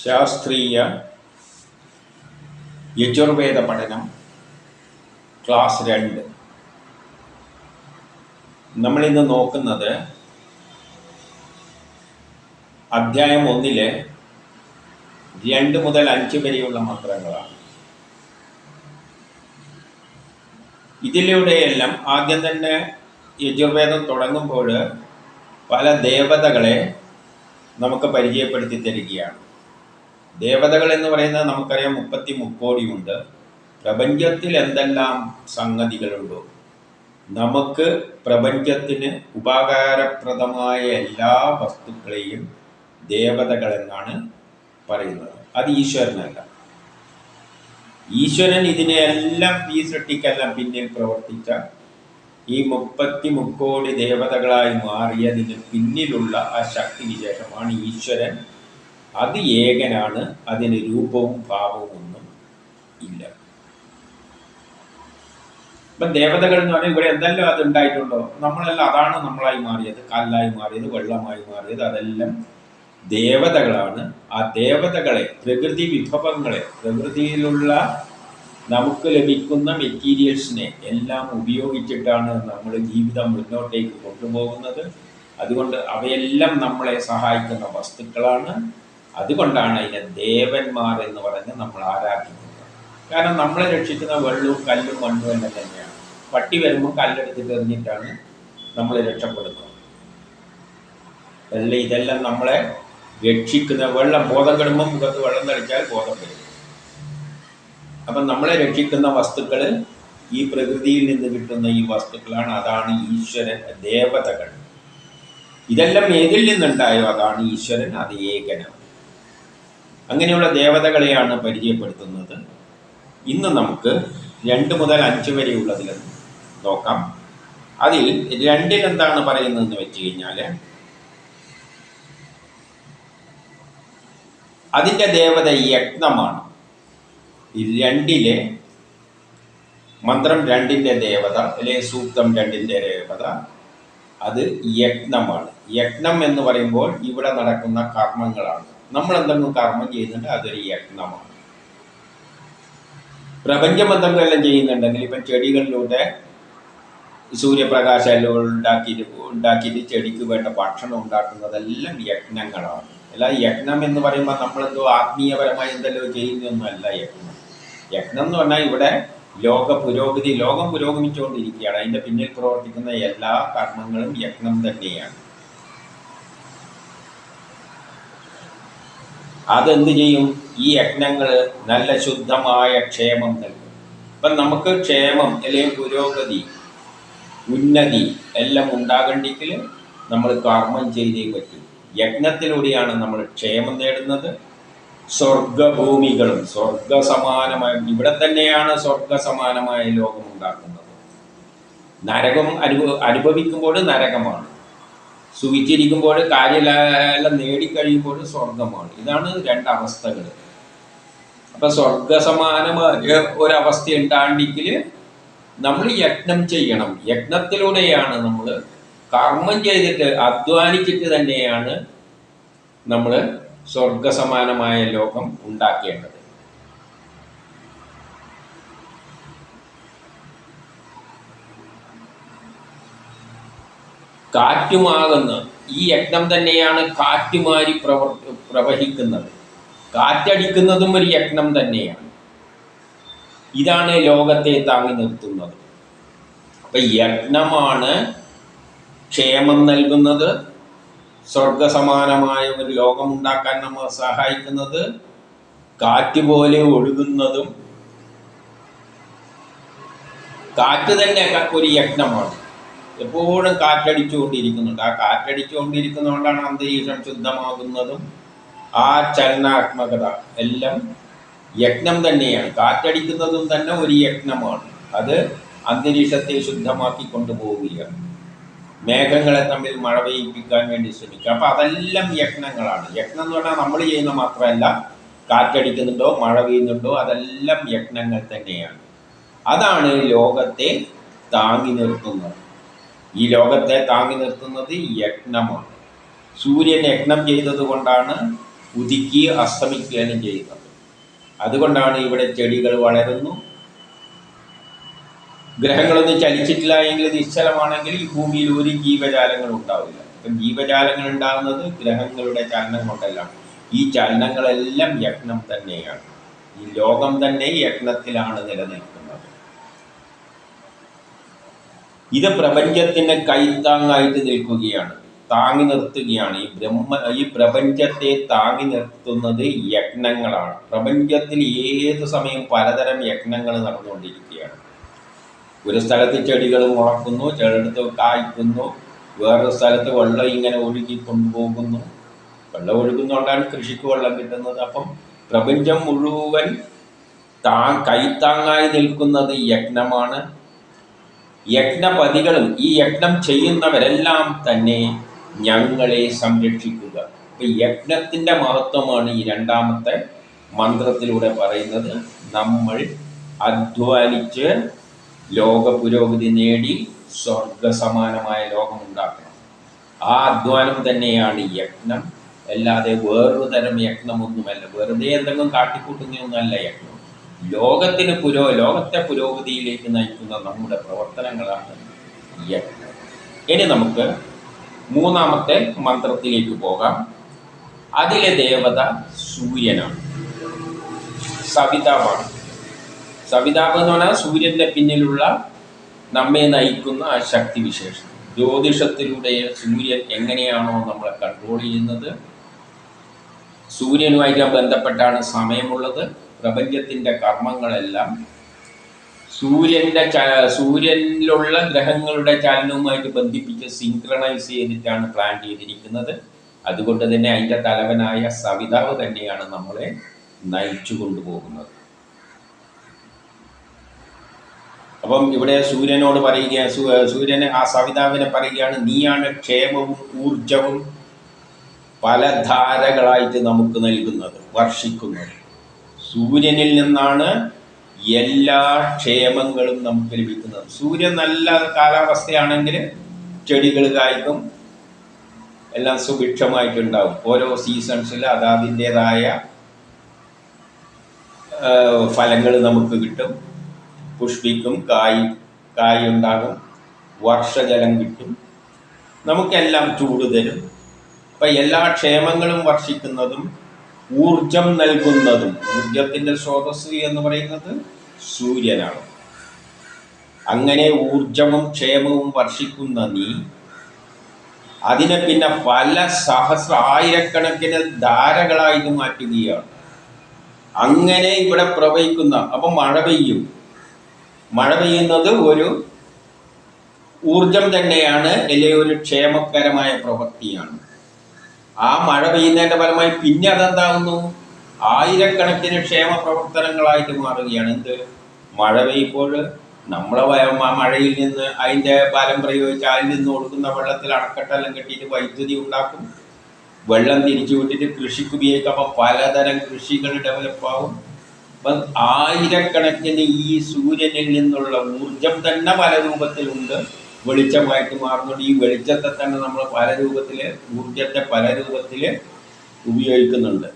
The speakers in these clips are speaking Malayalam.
ശാസ്ത്രീയ യജുർവേദ പഠനം ക്ലാസ് രണ്ട്. നമ്മളിന്ന് നോക്കുന്നത് അധ്യായം ഒന്നിലെ രണ്ട് മുതൽ അഞ്ച് വരെയുള്ള മന്ത്രങ്ങളാണ്. ഇതിലൂടെയെല്ലാം ആദ്യം തന്നെ യജുർവേദം തുടങ്ങുമ്പോൾ പല ദേവതകളെ നമുക്ക് പരിചയപ്പെടുത്തി തരികയാണ്. ദേവതകൾ എന്ന് പറയുന്നത് നമുക്കറിയാം മുപ്പത്തി മുക്കോടിയുണ്ട്. പ്രപഞ്ചത്തിൽ എന്തെല്ലാം സംഗതികളുണ്ടോ? നമുക്ക് പ്രപഞ്ചത്തിന് ഉപകാരപ്രദമായ എല്ലാ വസ്തുക്കളെയും ദേവതകൾ എന്നാണ് പറയുന്നത്. അത് ഈശ്വരനല്ല. ഈശ്വരൻ ഇതിനെല്ലാം ഈ സൃഷ്ടിക്കെല്ലാം പിന്നിൽ പ്രവർത്തിച്ച ഈ മുപ്പത്തി മുക്കോടി ദേവതകളായി മാറിയതിന് പിന്നിലുള്ള ആ ശക്തി വിശേഷമാണ് ഈശ്വരൻ. അത് ഏകനാണ് അതിന് രൂപവും ഭാവവും ഒന്നും ഇല്ല. ഇപ്പം ദേവതകൾ എന്ന് പറഞ്ഞാൽ ഇവിടെ എന്തെല്ലാം അത് ഉണ്ടായിട്ടുണ്ടോ? നമ്മളെല്ലാം അതാണ് നമ്മളായി മാറിയത്. കല്ലായി മാറിയത് വെള്ളമായി മാറിയത് അതെല്ലാം ദേവതകളാണ്. ആ ദേവതകളെ പ്രകൃതി വിഭവങ്ങളെ പ്രകൃതിയിലുള്ള നമുക്ക് ലഭിക്കുന്ന മെറ്റീരിയൽസിനെ എല്ലാം ഉപയോഗിച്ചിട്ടാണ് നമ്മൾ ജീവിതം മുന്നോട്ടേക്ക് കൊണ്ടുപോകുന്നത്. അതുകൊണ്ട് അവയെല്ലാം നമ്മളെ സഹായിക്കുന്ന വസ്തുക്കളാണ്. അതുകൊണ്ടാണ് അതിനെ ദേവന്മാർ എന്ന് പറഞ്ഞ് നമ്മൾ ആരാധിക്കുന്നത്. കാരണം നമ്മളെ രക്ഷിക്കുന്ന വെള്ളവും കല്ലും മണ്ണും എല്ലാം തന്നെയാണ്. പട്ടി വരുമ്പോൾ കല്ലെടുത്തിട്ട് എറിഞ്ഞിട്ടാണ് നമ്മൾ രക്ഷപ്പെടുന്നത്. അല്ല? ഇതെല്ലാം നമ്മളെ രക്ഷിക്കുന്ന വെള്ളം ബോധം കെടുമ്പോൾ മുഖത്ത് വെള്ളം തളിച്ചാൽ ബോധം വരും. അപ്പം നമ്മളെ രക്ഷിക്കുന്ന വസ്തുക്കൾ ഈ പ്രകൃതിയിൽ നിന്ന് കിട്ടുന്ന ഈ വസ്തുക്കളാണ്. അതാണ് ഈശ്വരൻ ദേവതകൾ. ഇതെല്ലാം ഏതിൽ നിന്നുണ്ടായോ? അതാണ് ഈശ്വരൻ അത് ഏകനാണ്. അങ്ങനെയുള്ള ദേവതകളെയാണ് പരിചയപ്പെടുത്തുന്നത്. ഇന്ന് നമുക്ക് രണ്ട് മുതൽ അഞ്ച് വരെയുള്ളതിൽ നോക്കാം. അതിൽ രണ്ടിൽ എന്താണ് പറയുന്നതെന്ന് വെച്ച് കഴിഞ്ഞാൽ അതിന്റെ ദേവത യജ്ഞമാണ്. രണ്ടിലെ മന്ത്രം രണ്ടിന്റെ ദേവത അല്ലെങ്കിൽ സൂക്തം രണ്ടിന്റെ ദേവത അത് യജ്ഞമാണ്. യജ്ഞം എന്ന് പറയുമ്പോൾ ഇവിടെ നടക്കുന്ന കർമ്മങ്ങളാണ്. നമ്മൾ എന്തെങ്കിലും കർമ്മം ചെയ്യുന്നുണ്ട് അതൊരു യജ്ഞമാണ് പ്രപഞ്ചം എന്തെങ്കിലും ചെയ്യുന്നുണ്ടെങ്കിൽ ഇപ്പം ചെടികളിലൂടെ സൂര്യപ്രകാശം എല്ലാം ഉണ്ടാക്കിയിട്ട് ഉണ്ടാക്കിയിട്ട് ചെടിക്ക് വേണ്ട ഭക്ഷണം ഉണ്ടാക്കുന്നതെല്ലാം യജ്ഞങ്ങളാണ്. അല്ല യജ്ഞം എന്ന് പറയുമ്പോൾ നമ്മളെന്തോ ആത്മീയപരമായി എന്തെല്ലോ ചെയ്യുന്നൊന്നുമല്ല യജ്ഞം. യജ്ഞം എന്ന് പറഞ്ഞാൽ ഇവിടെ ലോക പുരോഗതി ലോകം പുരോഗമിച്ചുകൊണ്ടിരിക്കുകയാണ്. അതിന്റെ പിന്നിൽ പ്രവർത്തിക്കുന്ന എല്ലാ കർമ്മങ്ങളും യജ്ഞം തന്നെയാണ്. അതെന്ത് ചെയ്യും? ഈ യജ്ഞങ്ങൾ നല്ല ശുദ്ധമായ ക്ഷേമം നൽകും. ഇപ്പം നമുക്ക് ക്ഷേമം അല്ലെങ്കിൽ പുരോഗതി ഉന്നതി എല്ലാം ഉണ്ടാകണ്ടെങ്കിൽ നമ്മൾ കർമ്മം ചെയ്തേ പറ്റും. യജ്ഞത്തിലൂടെയാണ് നമ്മൾ ക്ഷേമം നേടുന്നത്. സ്വർഗഭൂമികളും സ്വർഗ സമാനമായ ഇവിടെ തന്നെയാണ് സ്വർഗ സമാനമായ ലോകം ഉണ്ടാക്കുന്നത്. നരകം അനുഭവ അനുഭവിക്കുമ്പോൾ നരകമാണ്. സുഖിച്ചിരിക്കുമ്പോൾ കാര്യമെല്ലാം നേടിക്കഴിയുമ്പോൾ സ്വർഗമാണ്. ഇതാണ് രണ്ടവസ്ഥകൾ അപ്പൊ സ്വർഗസമാനമായ ഒരവസ്ഥ ഉണ്ടാണ്ടെങ്കിൽ നമ്മൾ യജ്ഞം ചെയ്യണം. യജ്ഞത്തിലൂടെയാണ് നമ്മൾ കർമ്മം ചെയ്തിട്ട് അധ്വാനിച്ചിട്ട് തന്നെയാണ് നമ്മൾ സ്വർഗസമാനമായ ലോകം ഉണ്ടാക്കേണ്ടത്. കാറ്റുമാകുന്ന ഈ യജ്ഞം തന്നെയാണ് കാറ്റുമാരി പ്രവർ പ്രവഹിക്കുന്നത്. കാറ്റടിക്കുന്നതും ഒരു യജ്ഞം തന്നെയാണ്. ഇതാണ് ലോകത്തെ താങ്ങി നിർത്തുന്നത്. അപ്പൊ യജ്ഞമാണ് ക്ഷേമം നൽകുന്നത് സ്വർഗസമാനമായ ഒരു ലോകം ഉണ്ടാക്കാൻ നമ്മൾ സഹായിക്കുന്നത് കാറ്റ് പോലെ ഒഴുകുന്നതും. കാറ്റ് തന്നെ ഒരു യജ്ഞമാണ്. എപ്പോഴും കാറ്റടിച്ചുകൊണ്ടിരിക്കുന്നുണ്ട്. ആ കാറ്റടിച്ചുകൊണ്ടിരിക്കുന്നതുകൊണ്ടാണ് അന്തരീക്ഷം ശുദ്ധമാകുന്നതും ആ ചലനാത്മകത എല്ലാം യജ്ഞം തന്നെയാണ്. കാറ്റടിക്കുന്നതും തന്നെ ഒരു യജ്ഞമാണ്. അത് അന്തരീക്ഷത്തെ ശുദ്ധമാക്കി കൊണ്ടുപോവുകയാണ്. മേഘങ്ങളെ തമ്മിൽ മഴ പെയ്യിപ്പിക്കാൻ വേണ്ടി ശ്രമിക്കുക. അപ്പം അതെല്ലാം യജ്ഞങ്ങളാണ്. യജ്ഞം എന്ന് പറഞ്ഞാൽ നമ്മൾ ചെയ്യുന്ന മാത്രമല്ല കാറ്റടിക്കുന്നുണ്ടോ മഴ പെയ്യുന്നുണ്ടോ അതെല്ലാം യജ്ഞങ്ങൾ തന്നെയാണ്. അതാണ് ലോകത്തെ താങ്ങി നിർത്തുന്നത്. ഈ ലോകത്തെ താങ്ങി നിർത്തുന്നത് യജ്ഞമാണ്. സൂര്യൻ യജ്ഞം ചെയ്തതുകൊണ്ടാണ് ഉദിക്കി അസ്തമിക്കുകയും ചെയ്യുന്നത്. അതുകൊണ്ടാണ് ഇവിടെ ചെടികൾ വളരുന്നു. ഗ്രഹങ്ങളൊന്നും ചലിച്ചിട്ടില്ല എങ്കിൽ നിശ്ചലമാണെങ്കിൽ ഈ ഭൂമിയിൽ ഒരു ജീവജാലങ്ങളും ഉണ്ടാവില്ല. ഇപ്പം ജീവജാലങ്ങൾ ഉണ്ടാകുന്നത് ഗ്രഹങ്ങളുടെ ചലനം കൊണ്ടല്ല. ഈ ചലനങ്ങളെല്ലാം യജ്ഞം തന്നെയാണ്. ഈ ലോകം തന്നെ യജ്ഞത്തിലാണ് നിലനിൽക്കുന്നത്. ഇത് പ്രപഞ്ചത്തിന് കൈത്താങ്ങായിട്ട് നിൽക്കുകയാണ്. താങ്ങി നിർത്തുകയാണ്. ഈ ബ്രഹ്മ ഈ പ്രപഞ്ചത്തെ താങ്ങി നിർത്തുന്നത് യജ്ഞങ്ങളാണ്. പ്രപഞ്ചത്തിൽ ഏത് സമയം പലതരം യജ്ഞങ്ങൾ നടന്നുകൊണ്ടിരിക്കുകയാണ്. ഒരു സ്ഥലത്ത് ചെടികൾ മുളക്കുന്നു ചിലയിടത്ത് കായ്ക്കുന്നു. വേറൊരു സ്ഥലത്ത് വെള്ളം ഇങ്ങനെ ഒഴുകി കൊണ്ടുപോകുന്നു വെള്ളം ഒഴുകുന്നതുകൊണ്ടാണ് കൃഷിക്ക് വെള്ളം കിട്ടുന്നത്. അപ്പം പ്രപഞ്ചം മുഴുവൻ താ കൈത്താങ്ങായി നിൽക്കുന്നത് യജ്ഞമാണ്. യജ്ഞപതികളും ഈ യജ്ഞം ചെയ്യുന്നവരെല്ലാം തന്നെ ഞങ്ങളെ സംരക്ഷിക്കുക. ഇപ്പം യജ്ഞത്തിന്റെ മഹത്വമാണ് ഈ രണ്ടാമത്തെ മന്ത്രത്തിലൂടെ പറയുന്നത്. നമ്മൾ അധ്വാനിച്ച് ലോക പുരോഗതി നേടി സ്വർഗസമാനമായ ലോകം ഉണ്ടാക്കണം. ആ അധ്വാനം തന്നെയാണ് യജ്ഞം. അല്ലാതെ വേറൊരു തരം യജ്ഞമൊന്നുമല്ല. വെറുതെ എന്തെങ്കിലും കാട്ടിക്കൂട്ടുന്നതൊന്നുമല്ല യജ്ഞം. ലോകത്തിന് പുരോ ലോകത്തെ പുരോഗതിയിലേക്ക് നയിക്കുന്ന നമ്മുടെ പ്രവർത്തനങ്ങളാണ് യജ്ഞം. ഇനി നമുക്ക് മൂന്നാമത്തെ മന്ത്രത്തിലേക്ക് പോകാം. അതിലെ ദേവത സൂര്യനാണ്. സവിതാവാണ്. സവിതാവ് എന്ന് പറഞ്ഞാൽ സൂര്യന്റെ പിന്നിലുള്ള നമ്മെ നയിക്കുന്ന ആ ശക്തി വിശേഷം ജ്യോതിഷത്തിലൂടെ സൂര്യൻ എങ്ങനെയാണോ നമ്മളെ കൺട്രോൾ ചെയ്യുന്നത്. സൂര്യനുമായിട്ട് ബന്ധപ്പെട്ടാണ് സമയമുള്ളത്. പ്രപഞ്ചത്തിന്റെ കർമ്മങ്ങളെല്ലാം സൂര്യന്റെ ച- സൂര്യനിലുള്ള ഗ്രഹങ്ങളുടെ ചലനവുമായിട്ട് ബന്ധിപ്പിച്ച് സിങ്ക്രണൈസ് ചെയ്തിട്ടാണ് പ്ലാൻ ചെയ്തിരിക്കുന്നത്. അതുകൊണ്ട് തന്നെ അതിന്റെ തലവനായ സവിതാവ് തന്നെയാണ് നമ്മളെ നയിച്ചു കൊണ്ടുപോകുന്നത്. അപ്പം ഇവിടെ സൂര്യനോട് പറയുക സൂര്യനെ ആ സവിതാവിനെ പറയുകയാണ് നീയാണ് ക്ഷേമവും ഊർജവും പല ധാരകളായിട്ട് നമുക്ക് നൽകുന്നത് വർഷിക്കുന്നത്. സൂര്യനിൽ നിന്നാണ് എല്ലാ ക്ഷേമങ്ങളും നമുക്ക് ലഭിക്കുന്നത്. സൂര്യൻ നല്ല കാലാവസ്ഥയാണെങ്കിൽ ചെടികൾ കായ്ക്കും എല്ലാം സുഭിക്ഷമായിട്ടുണ്ടാവും. ഓരോ സീസൺസിൽ അതാതിന്റെതായ ഫലങ്ങൾ നമുക്ക് കിട്ടും. പുഷ്പിക്കും കായ് കായ് ഉണ്ടാകും വർഷജലം കിട്ടും. നമുക്കെല്ലാം ചൂട് തരും. അപ്പം എല്ലാ ക്ഷേമങ്ങളും വർഷിക്കുന്നതും ഊർജം നൽകുന്നതും ഊർജത്തിന്റെ സ്രോതസ് എന്ന് പറയുന്നത് സൂര്യനാണ്. അങ്ങനെ ഊർജവും ക്ഷേമവും വർഷിക്കുന്ന നീ അതിനെ പിന്നെ പല സഹസ്ര ആയിരക്കണക്കിന് ധാരകളായിട്ട് മാറ്റുകയാണ്. അങ്ങനെ ഇവിടെ പ്രവഹിക്കുന്ന അപ്പം മഴ പെയ്യും. മഴ പെയ്യുന്നത് ഒരു ഊർജം തന്നെയാണ് അല്ലെങ്കിൽ ഒരു ക്ഷേമകരമായ പ്രവൃത്തിയാണ്. ആ മഴ പെയ്യുന്നതിന്റെ ഫലമായി പിന്നെ അതെന്താകുന്നു? ആയിരക്കണക്കിന് ക്ഷേമ പ്രവർത്തനങ്ങളായിട്ട് മാറുകയാണ്. എന്ത്? മഴ പെയ്യുമ്പോൾ നമ്മളെ മഴയിൽ നിന്ന് അതിന്റെ ബലം പ്രയോഗിച്ച് അതിൽ നിന്ന് ഒഴുകുന്ന വെള്ളത്തിൽ അണക്കെട്ടെല്ലാം കെട്ടിയിട്ട് വൈദ്യുതി ഉണ്ടാക്കും. വെള്ളം തിരിച്ചു വിട്ടിട്ട് കൃഷിക്ക് ഉപയോഗിക്കുമ്പോൾ പലതരം കൃഷികൾ ഡെവലപ്പ് ആവും. അപ്പം ആയിരക്കണക്കിന് ഈ സൂര്യനിൽ നിന്നുള്ള ഊർജം തന്നെ പല രൂപത്തിലുണ്ട്. വെളിച്ചമായിട്ട് മാറുന്നുണ്ട്. ഈ വെളിച്ചത്തെ തന്നെ നമ്മൾ പല രൂപത്തിൽ ഊർജത്തെ പല രൂപത്തിൽ ഉപയോഗിക്കുന്നുണ്ട്.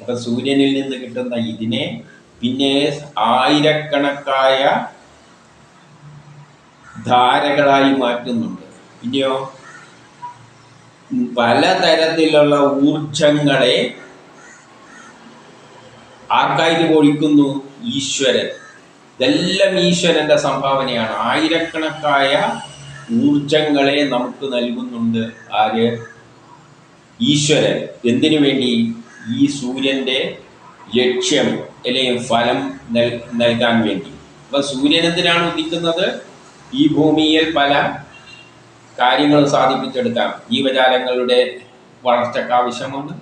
അപ്പം സൂര്യനിൽ നിന്ന് കിട്ടുന്ന ഇതിനെ പിന്നെ ആയിരക്കണക്കായ ധാരകളായി മാറ്റുന്നുണ്ട്. പിന്നെയോ? പല പലതരത്തിലുള്ള ഊർജങ്ങളെ ആർക്കായിട്ട് പൊളിക്കുന്നു ഈശ്വരൻ. ഇതെല്ലാം ഈശ്വരന്റെ സംഭാവനയാണ്. ആയിരക്കണക്കായ ഊർജങ്ങളെ നമുക്ക് നൽകുന്നുണ്ട് ആര്? ഈശ്വരൻ. എന്തിനു വേണ്ടി? ഈ സൂര്യന്റെ ലക്ഷ്യം അല്ലെങ്കിൽ ഫലം നൽ നൽകാൻ വേണ്ടി. അപ്പൊ സൂര്യൻ എന്തിനാണ് ഉദിക്കുന്നത്? ഈ ഭൂമിയിൽ പല കാര്യങ്ങൾ സാധിപ്പിച്ചെടുക്കാം. ജീവജാലങ്ങളുടെ വളർച്ചയ്ക്ക് ആവശ്യമാണ്.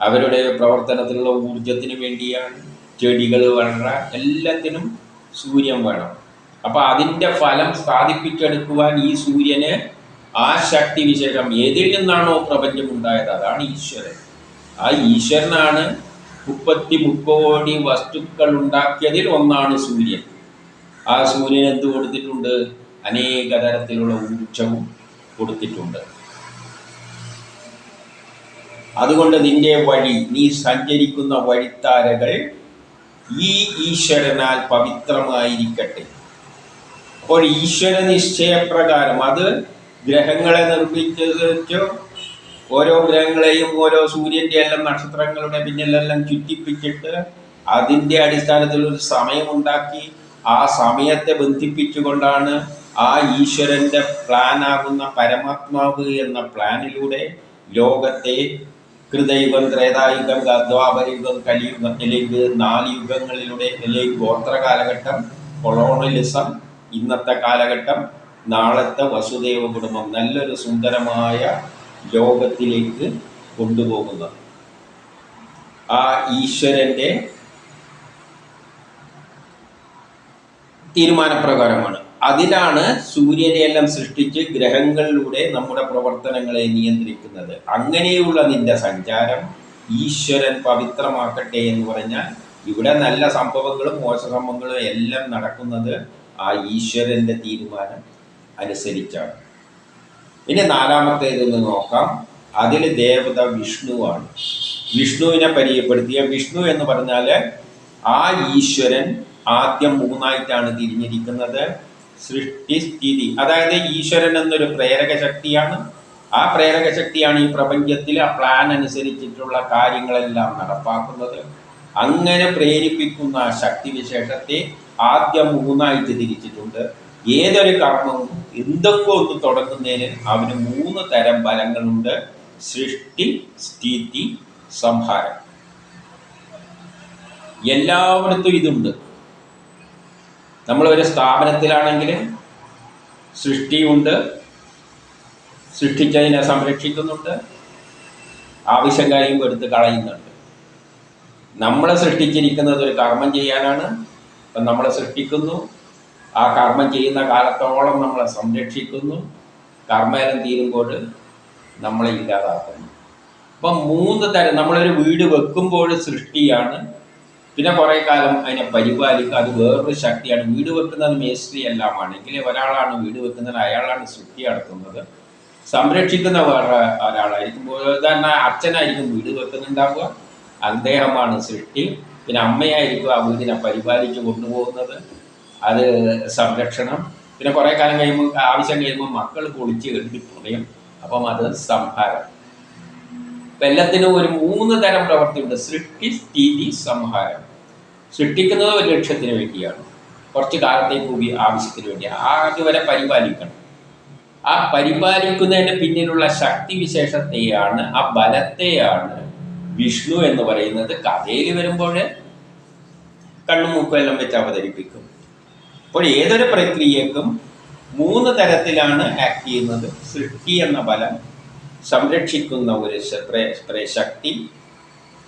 അവരുടെ പ്രവർത്തനത്തിലുള്ള ഊർജത്തിന് വേണ്ടിയാണ് ചെടികൾ വളരാൻ എല്ലാത്തിനും സൂര്യൻ വേണം. അപ്പൊ അതിന്റെ ഫലം സ്ഥാപിപ്പിച്ചെടുക്കുവാൻ ഈ സൂര്യന് ആ ശക്തി വിശേഷം ഏതിൽ നിന്നാണോ പ്രപഞ്ചം ഉണ്ടായത് അതാണ് ഈശ്വരൻ. ആ ഈശ്വരനാണ് മുപ്പത്തി മുക്കോടി വസ്തുക്കൾ ഉണ്ടാക്കിയതിൽ ഒന്നാണ് സൂര്യൻ. ആ സൂര്യൻ എന്ത് കൊടുത്തിട്ടുണ്ട്? അനേക തരത്തിലുള്ള ഊർജവും കൊടുത്തിട്ടുണ്ട്. അതുകൊണ്ട് നിന്റെ വഴി നീ സഞ്ചരിക്കുന്ന വഴിത്താരകൾ ഈ ഈശ്വരനാൽ പവിത്രമായിരിക്കട്ടെ. അപ്പോൾ ഈശ്വര നിശ്ചയപ്രകാരം അത് ഗ്രഹങ്ങളെ നിർമ്മിച്ചോ ഓരോ ഗ്രഹങ്ങളെയും ഓരോ സൂര്യന്റെ എല്ലാം നക്ഷത്രങ്ങളുടെ പിന്നിലെല്ലാം ചുറ്റിപ്പിച്ചിട്ട് അതിന്റെ അടിസ്ഥാനത്തിൽ ഒരു സമയമുണ്ടാക്കി ആ സമയത്തെ ബന്ധിപ്പിച്ചുകൊണ്ടാണ് ആ ഈശ്വരന്റെ പ്ലാനാകുന്ന പരമാത്മാവ് എന്ന പ്ലാനിലൂടെ ലോകത്തെ കൃതയുഗം ത്രേതായുഗം ദ്വാപരയുഗം അല്ലെങ്കിൽ നാല് യുഗങ്ങളിലൂടെ അല്ലെങ്കിൽ ഗോത്ര കാലഘട്ടം കൊളോണലിസം ഇന്നത്തെ കാലഘട്ടം നാളത്തെ വസുദേവ കുടുംബം നല്ലൊരു സുന്ദരമായ ലോകത്തിലേക്ക് കൊണ്ടുപോകുന്നത്. ആ ഈശ്വരന്റെ തീരുമാനപ്രകാരമാണ്. അതിനാണ് സൂര്യനെയെല്ലാം സൃഷ്ടിച്ച് ഗ്രഹങ്ങളിലൂടെ നമ്മുടെ പ്രവർത്തനങ്ങളെ നിയന്ത്രിക്കുന്നത്. അങ്ങനെയുള്ള നിന്റെ സഞ്ചാരം ഈശ്വരൻ പവിത്രമാക്കട്ടെ എന്ന് പറഞ്ഞാൽ ഇവിടെ നല്ല സംഭവങ്ങളും മോശ സംഭവങ്ങളും എല്ലാം നടക്കുന്നത് ആ ഈശ്വരന്റെ തീരുമാനം അനുസരിച്ചാണ്. ഇനി നാലാമത്തേതെന്ന് നോക്കാം. അതിൽ ദേവത വിഷ്ണുവാണ്. വിഷ്ണുവിനെ പരിചയപ്പെടുത്തിയ വിഷ്ണു എന്ന് പറഞ്ഞാൽ ആ ഈശ്വരൻ ആദ്യം മൂന്നായിട്ടാണ് തിരിഞ്ഞിരിക്കുന്നത്. സൃഷ്ടി സ്ഥിതി. അതായത് ഈശ്വരൻ എന്നൊരു പ്രേരക ശക്തിയാണ്. ആ പ്രേരക ശക്തിയാണ് ഈ പ്രപഞ്ചത്തിൽ ആ പ്ലാൻ അനുസരിച്ചിട്ടുള്ള കാര്യങ്ങളെല്ലാം നടപ്പാക്കുന്നത്. അങ്ങനെ പ്രേരിപ്പിക്കുന്ന ആ ശക്തിവിശേഷത്തെ ആദ്യം മൂന്നായിട്ട് തിരിച്ചിട്ടുണ്ട് ഏതൊരു കർമ്മവും എന്തൊക്കെ ഒന്ന് തുടങ്ങുന്നതിന് അവന് മൂന്ന് തരം ഫലങ്ങളുണ്ട്. സൃഷ്ടി സ്ഥിതി സംഹാരം. എല്ലായിടത്തും ഇതുണ്ട്. നമ്മൾ നമ്മളൊരു സ്ഥാപനത്തിലാണെങ്കിൽ സൃഷ്ടിയുണ്ട്. സൃഷ്ടിച്ചതിനെ സംരക്ഷിക്കുന്നുണ്ട്. ആവശ്യം കഴിയുമ്പോൾ എടുത്ത് കളയുന്നുണ്ട്. നമ്മളെ സൃഷ്ടിച്ചിരിക്കുന്നത് ഒരു കർമ്മം ചെയ്യാനാണ്. അപ്പം നമ്മളെ സൃഷ്ടിക്കുന്നു. ആ കർമ്മം ചെയ്യുന്ന കാലത്തോളം നമ്മളെ സംരക്ഷിക്കുന്നു. കർമ്മേലം തീരുമ്പോൾ നമ്മളെ ഇല്ലാതാക്കുന്നു. അപ്പം മൂന്ന് തരം നമ്മളൊരു വീട് വെക്കുമ്പോൾ സൃഷ്ടിയാണ്. പിന്നെ കുറേ കാലം അതിനെ പരിപാലിക്കുക. അത് വേറൊരു ശക്തിയാണ്. വീട് വെക്കുന്നത് മേസ്ത്രി എല്ലാം എങ്കിൽ ഒരാളാണ് വീട് വെക്കുന്നത് അയാളാണ് സൃഷ്ടി നടത്തുന്നത്. സംരക്ഷിക്കുന്ന വേറെ ഒരാളായിരിക്കും. ഉദാഹരണം അച്ഛനായിരിക്കും വീട് വെക്കുന്നുണ്ടാവുക. അദ്ദേഹമാണ് സൃഷ്ടി. പിന്നെ അമ്മയായിരിക്കും ആ വീടിനെ പരിപാലിച്ച് കൊണ്ടുപോകുന്നത്. അത് സംരക്ഷണം. പിന്നെ കുറേ കാലം കഴിയുമ്പോൾ ആവശ്യം കഴിയുമ്പോൾ മക്കൾ കുളിച്ച് കെട്ടി പറയും അപ്പം അത് സംഹാരം. അപ്പം എല്ലാത്തിനും ഒരു മൂന്ന് തരം പ്രവൃത്തിയുണ്ട് സൃഷ്ടി സ്ഥിതി സംഹാരം. സൃഷ്ടിക്കുന്നത് ഒരു ലക്ഷ്യത്തിന് വേണ്ടിയാണ്. കുറച്ച് കാലത്തേക്ക് ഉപ ആവശ്യത്തിന് വേണ്ടി വരെ പരിപാലിക്കണം. ആ പരിപാലിക്കുന്നതിന് പിന്നിലുള്ള ശക്തി വിശേഷത്തെയാണ് ആ ബലത്തെയാണ് വിഷ്ണു എന്ന് പറയുന്നത് കഥയിൽ വരുമ്പോൾ കണ്ണും മൂക്കും എല്ലാം വെച്ച് അവതരിപ്പിക്കും. അപ്പോൾ ഏതൊരു പ്രക്രിയക്കും മൂന്ന് തരത്തിലാണ് ആക്ട് ചെയ്യുന്നത്. സൃഷ്ടി എന്ന ബലം സംരക്ഷിക്കുന്ന ഒരു ശക്തി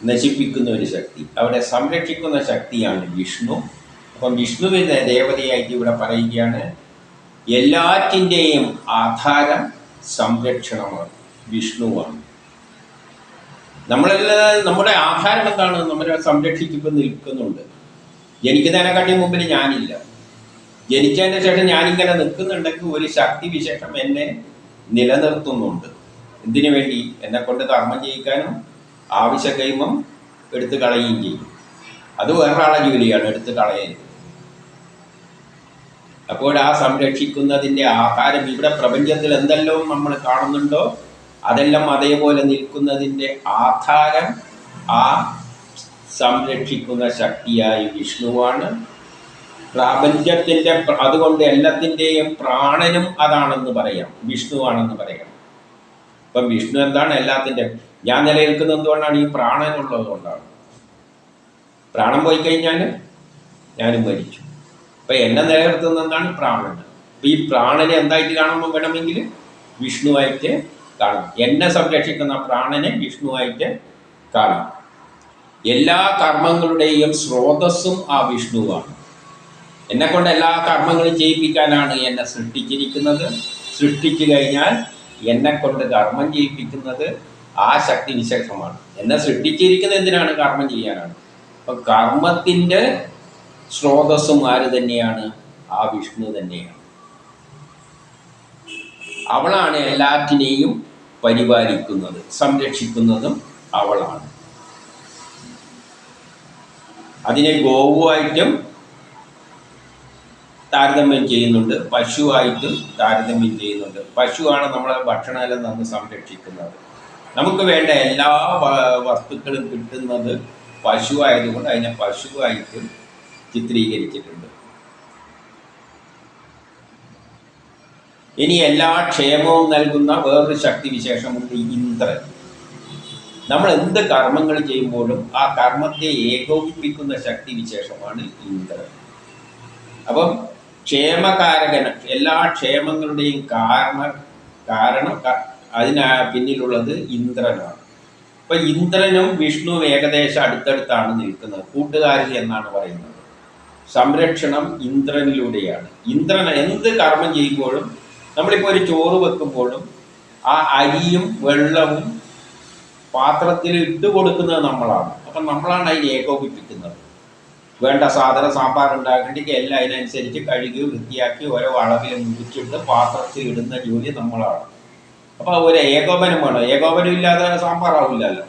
നശിപ്പിക്കുന്ന ഒരു ശക്തി. അവിടെ സംരക്ഷിക്കുന്ന ശക്തിയാണ് വിഷ്ണു. അപ്പം വിഷ്ണുവിനെ ദേവതയായിട്ട് ഇവിടെ പറയുകയാണ് എല്ലാറ്റിന്റെയും ആധാരം സംരക്ഷണമാണ് വിഷ്ണുവാണ്. നമ്മളെല്ലാം നമ്മുടെ ആധാരം എന്താണ്? നമ്മളെ സംരക്ഷിച്ചിപ്പോൾ നിൽക്കുന്നുണ്ട്. ജനിക്കുന്നതിനെക്കാട്ടി മുമ്പിൽ ഞാനില്ല. ജനിച്ചതിന് ശേഷം ഞാനിങ്ങനെ നിൽക്കുന്നുണ്ടെങ്കിൽ ഒരു ശക്തി വിശേഷം എന്നെ നിലനിർത്തുന്നുണ്ട്. എന്തിനു വേണ്ടി? എന്നെ കൊണ്ട് കർമ്മം ചെയ്യിക്കാനും ആവശ്യ കൈമം എടുത്ത് കളയുകയും ചെയ്യും. അത് വേറൊരാളെ ജോലിയാണ് എടുത്ത് കളയരുത്. അപ്പോൾ ആ സംരക്ഷിക്കുന്നതിന്റെ ആഹാരം ഇവിടെ പ്രപഞ്ചത്തിൽ എന്തെല്ലാം നമ്മൾ കാണുന്നുണ്ടോ? അതെല്ലാം അതേപോലെ നിൽക്കുന്നതിന്റെ ആധാരം ആ സംരക്ഷിക്കുന്ന ശക്തിയായ വിഷ്ണുവാണ്. പ്രപഞ്ചത്തിന്റെ പ്ര- അതുകൊണ്ട് എല്ലാത്തിന്റെയും പ്രാണനും അതാണെന്ന് പറയാം. വിഷ്ണുവാണെന്ന് പറയാം. ഇപ്പം വിഷ്ണു എന്താണ്? എല്ലാത്തിന്റെ ഞാൻ നിലനിൽക്കുന്നത് എന്തുകൊണ്ടാണ്? ഈ പ്രാണനുള്ളത് കൊണ്ടാണ്. പ്രാണൻ പോയി കഴിഞ്ഞാൽ ഞാനും മരിച്ചു. അപ്പം എന്നെ നിലനിർത്തുന്നത് എന്താണ്? പ്രാണൻ അപ്പം ഈ പ്രാണനെ എന്തായിട്ട് കാണുമ്പോൾ വേണമെങ്കിൽ വിഷ്ണുവായിട്ട് കാണാം. എന്നെ സംരക്ഷിക്കുന്ന പ്രാണനെ വിഷ്ണുവായിട്ട് കാണാം. എല്ലാ കർമ്മങ്ങളുടെയും സ്രോതസ്സും ആ വിഷ്ണുവാണ്. എന്നെ കൊണ്ട് എല്ലാ കർമ്മങ്ങളും ചെയ്യിപ്പിക്കാനാണ് എന്നെ സൃഷ്ടിച്ചിരിക്കുന്നത്. സൃഷ്ടിച്ചു കഴിഞ്ഞാൽ എന്നെ കൊണ്ട് കർമ്മം ചെയ്യിപ്പിക്കുന്നത് ആ ശക്തി വിശേഷമാണ് എന്നെ സൃഷ്ടിച്ചിരിക്കുന്നത് എന്തിനാണ്? കർമ്മം ചെയ്യാനാണ്. അപ്പം കർമ്മത്തിന്റെ സ്രോതസ്സും ആര് തന്നെയാണ്? ആ വിഷ്ണു തന്നെയാണ്. അവളാണ് എല്ലാറ്റിനെയും പരിപാലിക്കുന്നത് സംരക്ഷിക്കുന്നതും അവളാണ്. അതിനെ ഗോവുമായിട്ടും താരതമ്യം ചെയ്യുന്നുണ്ട് പശുവായിട്ടും താരതമ്യം ചെയ്യുന്നുണ്ട്. പശുവാണ് നമ്മളെ ഭക്ഷണമെല്ലാം നമ്മൾ സംരക്ഷിക്കുന്നത്. നമുക്ക് വേണ്ട എല്ലാ വസ്തുക്കളും കിട്ടുന്നത് പശുവായതുകൊണ്ട് അതിനെ പശുവായിട്ട് ചിത്രീകരിച്ചിട്ടുണ്ട്. ഇനി എല്ലാ ക്ഷേമവും നൽകുന്ന വേറൊരു ശക്തി വിശേഷമുണ്ട് ഇന്ദ്രൻ. നമ്മൾ എന്ത് കർമ്മങ്ങൾ ചെയ്യുമ്പോഴും ആ കർമ്മത്തെ ഏകോപിപ്പിക്കുന്ന ശക്തി വിശേഷമാണ് ഇന്ദ്രൻ. അപ്പം ക്ഷേമകാരകൻ എല്ലാ ക്ഷേമങ്ങളുടെയും കാരണ കാരണം അതിന പിന്നിലുള്ളത് ഇന്ദ്രനാണ്. അപ്പൊ ഇന്ദ്രനും വിഷ്ണുവും ഏകദേശം അടുത്തടുത്താണ് നിൽക്കുന്നത്. കൂട്ടുകാരിൽ എന്നാണ് പറയുന്നത്. സംരക്ഷണം ഇന്ദ്രനിലൂടെയാണ്. ഇന്ദ്രൻ എന്ത് കർമ്മം ചെയ്യുമ്പോഴും നമ്മളിപ്പോൾ ഒരു ചോറ് വെക്കുമ്പോഴും ആ അരിയും വെള്ളവും പാത്രത്തിൽ ഇട്ട് കൊടുക്കുന്നത് നമ്മളാണ്. അപ്പം നമ്മളാണ് അതിനെ ഏകോപിപ്പിക്കുന്നത്. വേണ്ട സാധനം സാമ്പാർ ഉണ്ടാക്കേണ്ടി എല്ലാം അതിനനുസരിച്ച് കഴുകി വൃത്തിയാക്കി ഓരോ അളവിൽ മുറിച്ചിട്ട് പാത്രത്തിൽ ഇടുന്ന ജോലി നമ്മളാണ്. അപ്പോൾ ഒരു ഏകോപനം വേണം. ഏകോപനം ഇല്ലാതെ സാമ്പാറാവില്ലല്ലോ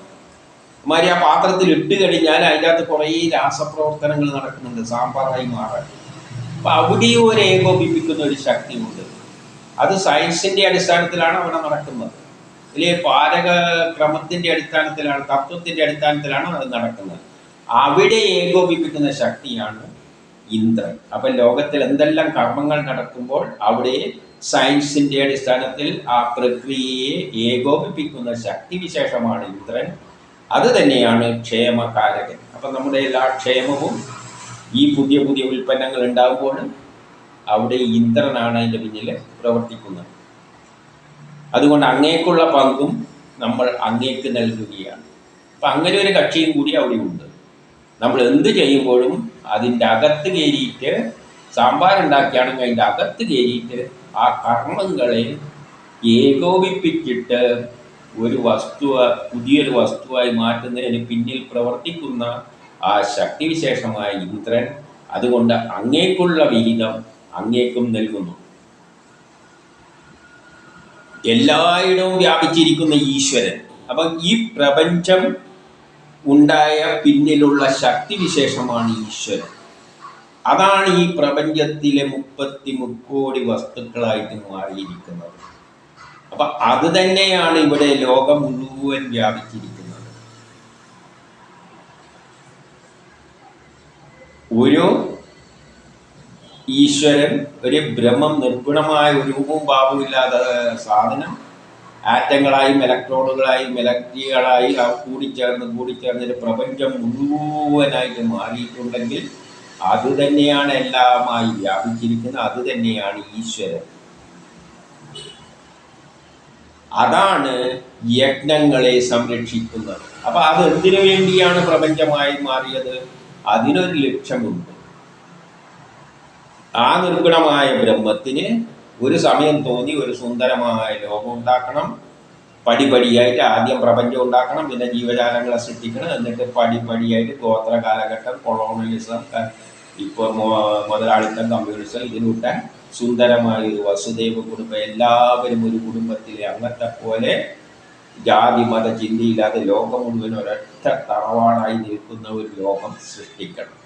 മാതിരി ആ പാത്രത്തിൽ ഇട്ട് കഴിഞ്ഞാൽ അതിന്റെ അകത്ത് കുറേ രാസപ്രവർത്തനങ്ങൾ നടക്കുന്നുണ്ട്. സാമ്പാറായി മാറാൻ. അപ്പം അവിടെയും ഒരു ഏകോപിപ്പിക്കുന്ന ഒരു ശക്തിയുണ്ട്. അത് സയൻസിന്റെ അടിസ്ഥാനത്തിലാണ് അവിടെ നടക്കുന്നത്. ഇതിലെ പാരക ക്രമത്തിന്റെ അടിസ്ഥാനത്തിലാണ് തത്വത്തിന്റെ അടിസ്ഥാനത്തിലാണ് അത് നടക്കുന്നത്. അവിടെ ഏകോപിപ്പിക്കുന്ന ശക്തിയാണ് ഇന്ദ്രൻ. അപ്പം ലോകത്തിൽ എന്തെല്ലാം കർമ്മങ്ങൾ നടക്കുമ്പോൾ അവിടെ സയൻസിന്റെ അടിസ്ഥാനത്തിൽ ആ പ്രക്രിയയെ ഏകോപിപ്പിക്കുന്ന ശക്തി വിശേഷമാണ് ഇന്ദ്രൻ. അത് തന്നെയാണ് ക്ഷേമകാരകൻ. അപ്പം നമ്മുടെ എല്ലാ ക്ഷേമവും ഈ പുതിയ പുതിയ ഉൽപ്പന്നങ്ങൾ ഉണ്ടാകുമ്പോൾ അവിടെ ഇന്ദ്രനാണ് അതിന്റെ പിന്നിൽ പ്രവർത്തിക്കുന്നത് അതുകൊണ്ട് അങ്ങേക്കുള്ള പങ്കും നമ്മൾ അങ്ങേക്ക് നൽകുകയാണ്. അപ്പം അങ്ങനെ ഒരു കക്ഷിയും കൂടി അവിടെ ഉണ്ട് നമ്മൾ എന്ത് ചെയ്യുമ്പോഴും അതിന്റെ അകത്ത് കയറിയിട്ട് സാമ്പാർ ഉണ്ടാക്കുകയാണെങ്കിൽ അതിന്റെ അകത്ത് കയറിയിട്ട് ആ കർമ്മങ്ങളെ ഏകോപിപ്പിച്ചിട്ട് ഒരു വസ്തു പുതിയൊരു വസ്തുവായി മാറ്റുന്നതിന് പിന്നിൽ പ്രവർത്തിക്കുന്ന ആ ശക്തിവിശേഷമായ ഇന്ദ്രൻ അതുകൊണ്ട് അങ്ങേക്കുള്ള വിഹിതം അങ്ങേക്കും നൽകുന്നു. എല്ലായിടവും വ്യാപിച്ചിരിക്കുന്ന ഈശ്വരൻ. അപ്പം ഈ പ്രപഞ്ചം ഉണ്ടായ പിന്നിലുള്ള ശക്തി വിശേഷമാണ് ഈശ്വരൻ. അതാണ് ഈ പ്രപഞ്ചത്തിലെ മുപ്പത്തി മുക്കോടി വസ്തുക്കളായിട്ട് മാറിയിരിക്കുന്നത്. അപ്പൊ അത് തന്നെയാണ് ഇവിടെ ലോകം മുഴുവൻ വ്യാപിച്ചിരിക്കുന്നത്. ഒരു ഈശ്വരൻ ഒരു ബ്രഹ്മം നിർഗുണമായ രൂപവും ഭാവവും ഇല്ലാത്ത സാധനം ആറ്റങ്ങളായും ഇലക്ട്രോണുകളായും ഇലക്ട്രികളായി കൂടിച്ചേർന്ന് കൂടിച്ചേർന്ന് പ്രപഞ്ചം മുഴുവനായിട്ട് മാറിയിട്ടുണ്ടെങ്കിൽ അത് തന്നെയാണ് എല്ലാമായി വ്യാപിച്ചിരിക്കുന്നത് അത് തന്നെയാണ് ഈശ്വരൻ. അതാണ് യജ്ഞങ്ങളെ സംരക്ഷിക്കുന്നത്. അപ്പൊ അത് എന്തിനു വേണ്ടിയാണ് പ്രപഞ്ചമായി മാറിയത്? അതിനൊരു ലക്ഷ്യമുണ്ട്. ആ നിർഗുണമായ ബ്രഹ്മത്തിന് ഒരു സമയം തോന്നി ഒരു സുന്ദരമായ ലോകം ഉണ്ടാക്കണം. പടിപടിയായിട്ട് ആദ്യം പ്രപഞ്ചം ഉണ്ടാക്കണം പിന്നെ ജീവജാലങ്ങളെ സൃഷ്ടിക്കണം എന്നിട്ട് പടിപടിയായിട്ട് ഗോത്ര കാലഘട്ടം കൊളോണലിസം ഇപ്പോൾ മുതലാളിത്തം കമ്മ്യൂണിസം ഇതിലൂടെ സുന്ദരമായ ഒരു വസുദൈവ കുടുംബം എല്ലാവരും ഒരു കുടുംബത്തിലെ അംഗത്തെ പോലെ ജാതി മത ചിന്തയില്ലാതെ ലോകം മുഴുവൻ ഒരൊറ്റ തറവാടായി നിൽക്കുന്ന ഒരു ലോകം സൃഷ്ടിക്കണം.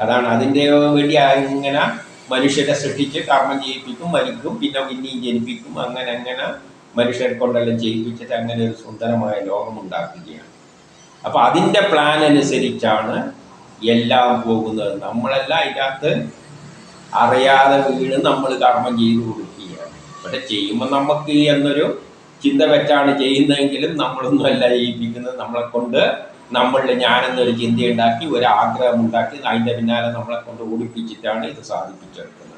അതാണ് അതിന്റെ വേണ്ടി ഇങ്ങനെ മനുഷ്യരെ സൃഷ്ടിച്ച് കർമ്മം ചെയ്യിപ്പിക്കും മരിക്കും. പിന്നെ പിന്നെയും ജനിപ്പിക്കും. അങ്ങനെ അങ്ങനെ മനുഷ്യരെ കൊണ്ടെല്ലാം ചെയ്യിപ്പിച്ചിട്ട് അങ്ങനെ ഒരു സുന്ദരമായ ലോകം ഉണ്ടാക്കുകയാണ്. അപ്പം അതിന്റെ പ്ലാൻ അനുസരിച്ചാണ് എല്ലാം പോകുന്നത്. നമ്മളെല്ലാം അതിനകത്ത് അറിയാതെ വീണ് നമ്മൾ കർമ്മം ചെയ്തു കൊടുക്കുകയാണ്. പക്ഷെ ചെയ്യുമ്പോൾ നമുക്ക് എന്നൊരു ചിന്ത വെച്ചാണ് ചെയ്യുന്നതെങ്കിലും നമ്മളൊന്നും അല്ല ചെയ്യിപ്പിക്കുന്നത്. നമ്മളെ കൊണ്ട് നമ്മളുടെ ഞാനെന്നൊരു ചിന്തയുണ്ടാക്കി ഒരു ആഗ്രഹം ഉണ്ടാക്കി അതിന്റെ പിന്നാലെ നമ്മളെ കൊണ്ട് ഓടിപ്പിച്ചിട്ടാണ് ഇത് സാധിപ്പിച്ചെടുക്കുന്നത്.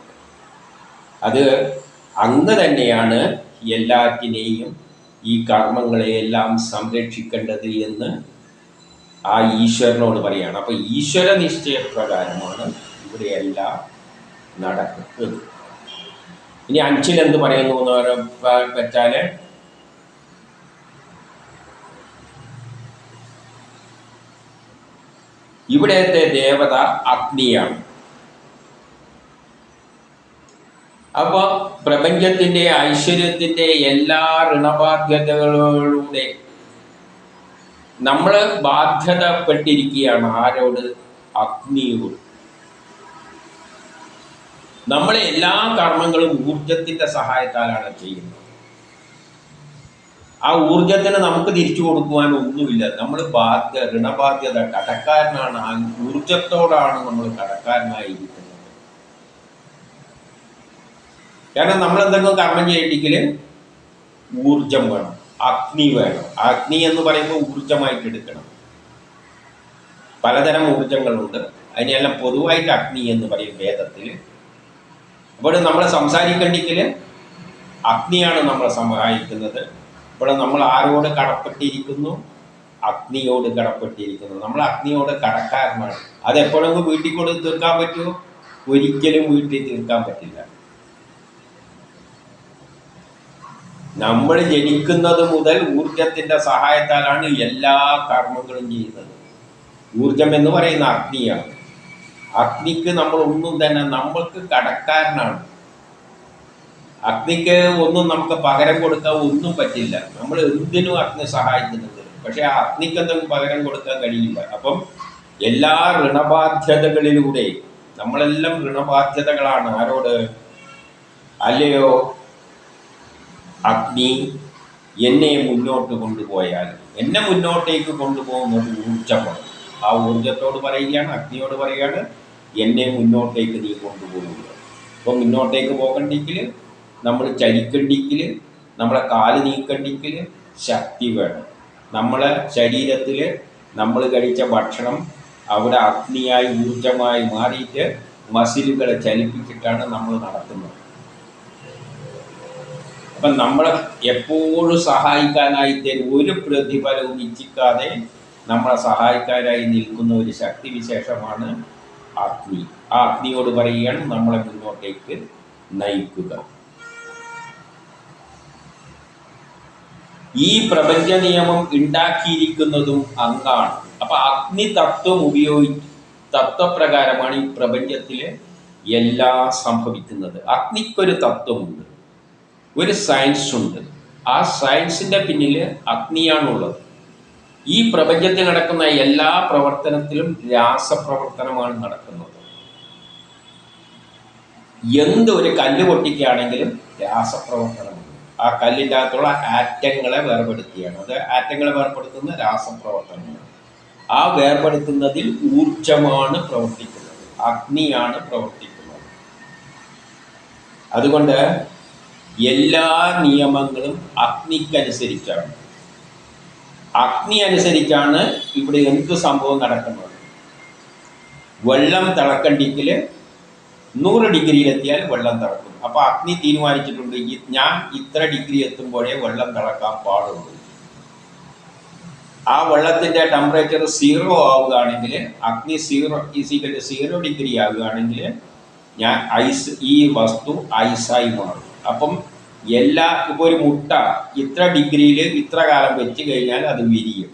അത് അങ്ങ് തന്നെയാണ് എല്ലാറ്റിനെയും ഈ കർമ്മങ്ങളെയെല്ലാം സംരക്ഷിക്കേണ്ടത് എന്ന് ആ ഈശ്വരനോട് പറയാണ്. അപ്പോൾ ഈശ്വര നിശ്ചയപ്രകാരമാണ് ഇവിടെയെല്ലാം നടക്കുന്നത്. ഇനി അഞ്ചിലെന്ത് പറയുന്നു എന്ന് പറ- വെച്ചാൽ ഇവിടത്തെ ദേവത അഗ്നിയാണ്. അപ്പോൾ പ്രപഞ്ചത്തിന്റെ ഐശ്വര്യത്തിന്റെ എല്ലാ ഋണബാധ്യതകളിലൂടെ നമ്മൾ ബാധ്യതപ്പെട്ടിരിക്കുകയാണ് ആരോട്? അഗ്നിയോട്. നമ്മളെ എല്ലാ കർമ്മങ്ങളും ഊർജത്തിന്റെ സഹായത്താലാണ് ചെയ്യുന്നത്. ആ ഊർജത്തിന് നമുക്ക് തിരിച്ചു കൊടുക്കുവാൻ ഒന്നുമില്ല. നമ്മൾ ബാധ്യ ഋണബാധ്യത കടക്കാരനാണ്. ആ ഊർജത്തോടാണ് നമ്മൾ കടക്കാരനായിരിക്കുന്നത്. കാരണം നമ്മൾ എന്തെങ്കിലും കർമ്മം ചെയ്യണമെങ്കിൽ ഊർജം വേണം. അഗ്നി വേണം. അഗ്നി എന്ന് പറയുമ്പോൾ ഊർജമായിട്ട് എടുക്കണം. പലതരം ഊർജങ്ങളുണ്ട് അതിനെല്ലാം പൊതുവായിട്ട് അഗ്നി എന്ന് പറയും വേദത്തിൽ. അപ്പോൾ നമ്മൾ സംസാരിക്കണ്ടെങ്കിൽ അഗ്നിയാണ് നമ്മളെ സഹായിക്കുന്നത്. ഇപ്പോൾ നമ്മൾ ആരോട് കടപ്പെട്ടിരിക്കുന്നു? അഗ്നിയോട് കടപ്പെട്ടിരിക്കുന്നു. നമ്മൾ അഗ്നിയോട് കടക്കാരനാണ്. അത് എപ്പോഴെങ്കിലും വീട്ടിൽ കൊണ്ട് തീർക്കാൻ പറ്റുമോ? ഒരിക്കലും വീട്ടിൽ തീർക്കാൻ പറ്റില്ല. നമ്മൾ ജനിക്കുന്നത് മുതൽ ഊർജത്തിന്റെ സഹായത്താലാണ് എല്ലാ കർമ്മങ്ങളും ചെയ്യുന്നത്. ഊർജം എന്ന് പറയുന്ന അഗ്നിയാണ്. അഗ്നിക്ക് നമ്മൾ ഒന്നും തന്നെ നമ്മൾക്ക് കടക്കാരനാണ്. അഗ്നിക്ക് ഒന്നും നമുക്ക് പകരം കൊടുക്കാൻ ഒന്നും പറ്റില്ല. നമ്മൾ എന്തിനും അഗ്നി സഹായിക്കുന്നുണ്ട്. പക്ഷെ ആ അഗ്നിക്ക് എന്തെങ്കിലും പകരം കൊടുക്കാൻ കഴിയില്ല. അപ്പം എല്ലാ ഋണബാധ്യതകളിലൂടെ നമ്മളെല്ലാം ഋണബാധ്യതകളാണ്. ആരോട്? അല്ലയോ? അഗ്നി എന്നെ മുന്നോട്ട് കൊണ്ടുപോയാൽ എന്നെ മുന്നോട്ടേക്ക് കൊണ്ടുപോകുന്നത് ഊർജമാണ് ആ ഊർജത്തോട് പറയുകയാണ് അഗ്നിയോട് പറയുകയാണ് എന്നെ മുന്നോട്ടേക്ക് നീ കൊണ്ടുപോകുക അപ്പോൾ മുന്നോട്ടേക്ക് പോകണ്ടെങ്കിൽ നമ്മൾ ചലിക്കണ്ടെങ്കിൽ നമ്മളെ കാൽ നീക്കണ്ടെങ്കിൽ ശക്തി വേണം. നമ്മളെ ശരീരത്തിൽ നമ്മൾ കഴിച്ച ഭക്ഷണം അവിടെ അഗ്നിയായി ഊർജമായി മാറിയിട്ട് മസിലുകളെ ചലിപ്പിച്ചിട്ടാണ് നമ്മൾ നടക്കുന്നത് അപ്പം നമ്മളെ എപ്പോഴും സഹായിക്കാനായി തരും ഒരു പ്രതിഫലവും ഇച്ഛിക്കാതെ നമ്മളെ സഹായിക്കാനായി നിൽക്കുന്ന ഒരു ശക്തി വിശേഷമാണ് അഗ്നി. ആ അഗ്നിയോട് പറയുകയാണ് നമ്മളെ മുന്നോട്ടേക്ക് നയിക്കുക. ഈ പ്രപഞ്ച നിയമം ഉണ്ടാക്കിയിരിക്കുന്നതും അങ്ങാണ് അപ്പൊ അഗ്നി തത്വം ഉപയോഗി തത്വപ്രകാരമാണ് ഈ പ്രപഞ്ചത്തിലെ എല്ലാം സംഭവിക്കുന്നത്. അഗ്നിക്കൊരു തത്വമുണ്ട്. ഒരു സയൻസ് ഉണ്ട് ആ സയൻസിന്റെ പിന്നിൽ അഗ്നിയാണുള്ളത്. ഈ പ്രപഞ്ചത്തിൽ നടക്കുന്ന എല്ലാ പ്രവർത്തനത്തിലും രാസപ്രവർത്തനമാണ് നടക്കുന്നത്. എന്ത് ഒരു കല്ല് പൊട്ടിക്കുകയാണെങ്കിലും രാസപ്രവർത്തനമുണ്ട് ആ കല്ലിന്റെ അകത്തുള്ള ആറ്റങ്ങളെ വേർപെടുത്തിയാണ്. അത് ആറ്റങ്ങളെ വേർപെടുത്തുന്ന രാസപ്രവർത്തനമാണ് ആ വേർപെടുത്തുന്നതിൽ ഊർജമാണ് പ്രവർത്തിക്കുന്നത്. അഗ്നിയാണ് പ്രവർത്തിക്കുന്നത്. അതുകൊണ്ട് എല്ലാ നിയമങ്ങളും അഗ്നിക്കനുസരിച്ചാണ്. അഗ്നി അനുസരിച്ചാണ് ഇവിടെ എന്ത് സംഭവം നടക്കുന്നത്? വെള്ളം തിളക്കണ്ടെങ്കിൽ നൂറ് ഡിഗ്രിയിലെത്തിയാൽ വെള്ളം തിളക്കും. അപ്പോൾ അഗ്നി തീരുമാനിച്ചിട്ടുണ്ട് ഞാൻ ഇത്ര ഡിഗ്രി എത്തുമ്പോഴേ വെള്ളം തിളക്കാൻ പാടുള്ളൂ. ആ വെള്ളത്തിന്റെ ടെമ്പറേച്ചർ സീറോ ആവുകയാണെങ്കിൽ അഗ്നി സീറോ ഈസിക്കൽ സീറോ ഡിഗ്രി ആവുകയാണെങ്കിൽ ഞാൻ ഐസ് ഈ വസ്തു ഐസായി മാറും. അപ്പം എല്ലാ ഇപ്പോൾ ഒരു മുട്ട ഇത്ര ഡിഗ്രിയിൽ ഇത്ര കാലം വെച്ച് കഴിഞ്ഞാൽ അത് വിരിയും.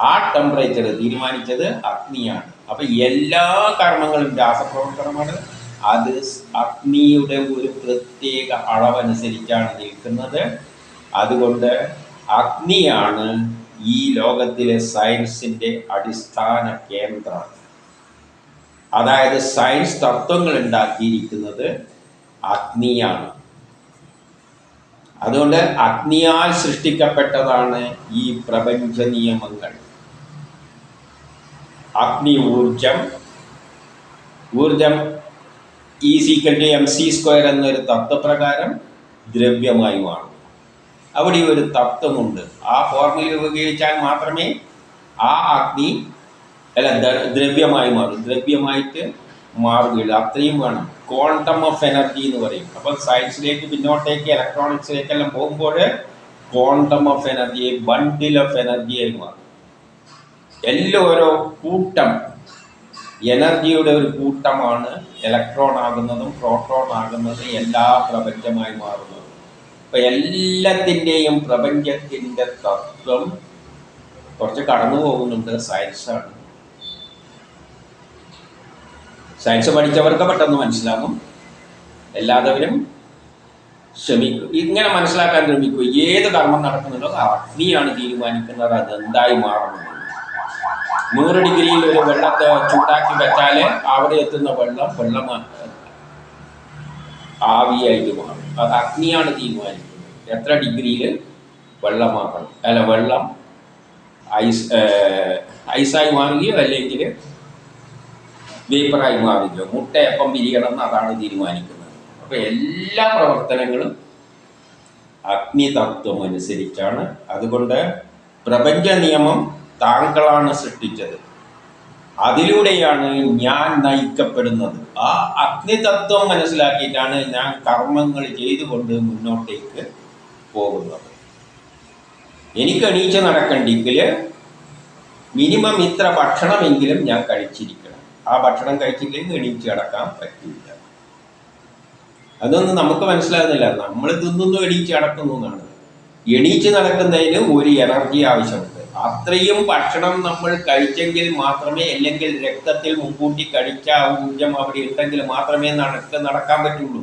ആ ടെമ്പറേച്ചർ തീരുമാനിച്ചത് അഗ്നിയാണ്. അപ്പം എല്ലാ കർമ്മങ്ങളും രാസപ്രവർത്തനമാണ്. അത് അഗ്നിയുടെ ഒരു പ്രത്യേക അളവനുസരിച്ചാണ് നിൽക്കുന്നത്. അതുകൊണ്ട് അഗ്നിയാണ് ഈ ലോകത്തിലെ സയൻസിന്റെ അടിസ്ഥാന കേന്ദ്രം. അതായത് സയൻസ് തത്വങ്ങൾ ഉണ്ടാക്കിയിരിക്കുന്നത് അഗ്നിയാണ്. അതുകൊണ്ട് അഗ്നിയാൽ സൃഷ്ടിക്കപ്പെട്ടതാണ് ഈ പ്രപഞ്ച നിയമങ്ങൾ. അഗ്നി ഊർജം ഊർജം ടു എം സി സ്ക്വയർ എന്നൊരു തത്വപ്രകാരം ദ്രവ്യമായി മാറും അവിടെ ഒരു തത്വമുണ്ട്. ആ ഫോർമുല ഉപയോഗിച്ചാൽ മാത്രമേ ആ അഗ്നി അല്ല ദ്രവ്യമായി മാറും. ദ്രവ്യമായിട്ട് മാറുകയുള്ളൂ. അത്രയും വേണം. ക്വാണ്ടം ഓഫ് എനർജി എന്ന് പറയും. അപ്പം സയൻസിലേക്ക് പിന്നോട്ടേക്ക് ഇലക്ട്രോണിക്സിലേക്കെല്ലാം പോകുമ്പോൾ quantum of energy bundle of എനർജിയായി മാറും. എല്ലാം ഓരോ കൂട്ടം എനർജിയുടെ ഒരു കൂട്ടമാണ് ഇലക്ട്രോൺ ആകുന്നതും പ്രോട്ടോൺ ആകുന്നതും എല്ലാ പ്രപഞ്ചമായി മാറുന്നതും. അപ്പൊ എല്ലാത്തിന്റെയും പ്രപഞ്ചത്തിന്റെ തത്വം കുറച്ച് കടന്നു പോകുന്നുണ്ട്. സയൻസാണ് സയൻസ് പഠിച്ചവർക്ക് പെട്ടെന്ന് മനസ്സിലാകും. എല്ലാത്തവരും ശ്രമിക്കും. ഇങ്ങനെ മനസ്സിലാക്കാൻ ശ്രമിക്കും. ഏത് കർമ്മം നടക്കുന്നുണ്ടോ അത് അഗ്നിയാണ് തീരുമാനിക്കുന്നത്. അത് എന്തായി മാറണമെന്ന് നൂറ് ഡിഗ്രിയിൽ ഒരു വെള്ളത്തെ ചൂടാക്കി വെച്ചാൽ അവിടെ എത്തുന്ന വെള്ളം വെള്ളം ആവിയായിട്ട് മാറും. അത് അഗ്നിയാണ് തീരുമാനിക്കുന്നത്. എത്ര ഡിഗ്രിയിൽ വെള്ളമാക്കണം? അല്ല വെള്ളം ഐസ് ഐസായി മാറുകയോ അല്ലെങ്കിൽ വേപ്പറായി മാറുകയോ. മുട്ട എപ്പം പിരിയണം എന്ന് അതാണ് തീരുമാനിക്കുന്നത്. അപ്പോൾ എല്ലാ പ്രവർത്തനങ്ങളും അഗ്നിതത്വം അനുസരിച്ചാണ് അതുകൊണ്ട് പ്രപഞ്ച നിയമം താങ്കളാണ് സൃഷ്ടിച്ചത്. അതിലൂടെയാണ് ഞാൻ നയിക്കപ്പെടുന്നത്. ആ അഗ്നിതത്വം മനസ്സിലാക്കിയിട്ടാണ് ഞാൻ കർമ്മങ്ങൾ ചെയ്തുകൊണ്ട് മുന്നോട്ടേക്ക് പോകുന്നത്. എനിക്ക് എണീച്ച് നടക്കണ്ടെങ്കിൽ മിനിമം ഇത്ര ഭക്ഷണമെങ്കിലും ഞാൻ കഴിച്ചിരിക്കണം. ആ ഭക്ഷണം കഴിച്ചില്ലെങ്കിൽ എണീച്ച് നടക്കാൻ പറ്റില്ല. അതൊന്നും നമുക്ക് മനസ്സിലാകുന്നില്ല. നമ്മൾ തിന്നുന്നു എണീച്ച് നടക്കുന്നു എന്നാണ്. എണീച്ച് നടക്കുന്നതിന് ഒരു എനർജി ആവശ്യമുണ്ട്. അത്രയും ഭക്ഷണം നമ്മൾ കഴിച്ചെങ്കിൽ മാത്രമേ അല്ലെങ്കിൽ രക്തത്തിൽ മുൻകൂട്ടി കഴിച്ച ഊർജം അവിടെ ഉണ്ടെങ്കിൽ മാത്രമേ നടക്ക നടക്കാൻ പറ്റുള്ളൂ.